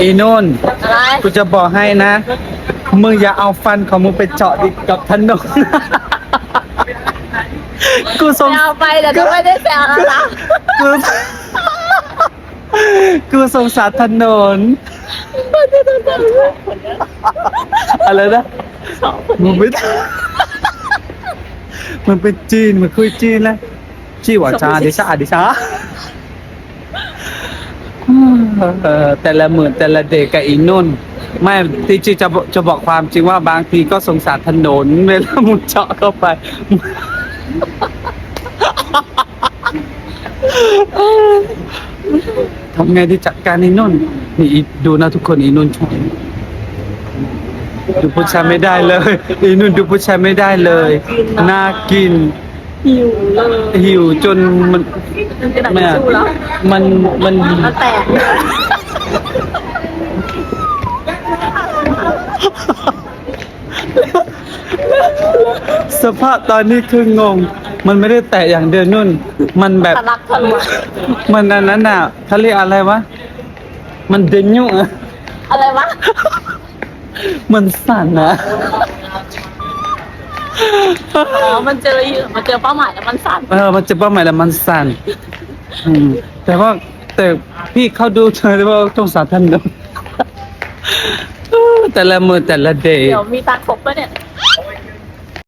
อีนนท์อะไรกูจะบอกให้นะ มึงอย่าเอาฟันของมึงไปเจาะดิกับถนน กูสงไม่เอาไปเดี๋ยวจะไม่ได้แซวแล้วนะกูกูสงสารถนน อะไรนะมึงไม่มึงเป็นจีนมึงคุยจีนเลยจีหว่าจ้าดิชาดิชาเออ แต่ละหมื่นแต่ละเด็กกับอีนุ่น ไม่ที่จริงจะจะบอกความจริงว่าบางทีก็สงสารถนนเวลามึงเจาะเข้าไป ทำไงดีจัดการอีนุ่น นี่ดูนะทุกคนอีนุ่นชอบดูผู้ชายไม่ได้เลย อีนุ่นดูผู้ชายไม่ได้เลย น่ากิน หิวเลยหิวจนมันมันจะไหนแม่สู้แล้วมันมันมันแตกสภาพตอนนี้คืองง มันไม่ได้แตะอย่างเดียวนุ่น มันแบบทะลักทะลวงมันอันนั้นน่ะเขาเรียกอะไรวะ มันเดนยุอะอะไรวะ มันสั่นนะ อ๋อมันเจอเหยื่อมันเจอเป้าหมายแล้วมันสั่นเออมันจะเป้าหมายแล้วมันสั่นอืมแต่ว่าแต่พี่เขาดูเธอได้ว่าต้องสารท่านดูแต่ละมือแต่ละเดย์เดี๋ยวมีตาครบปะเนี่ย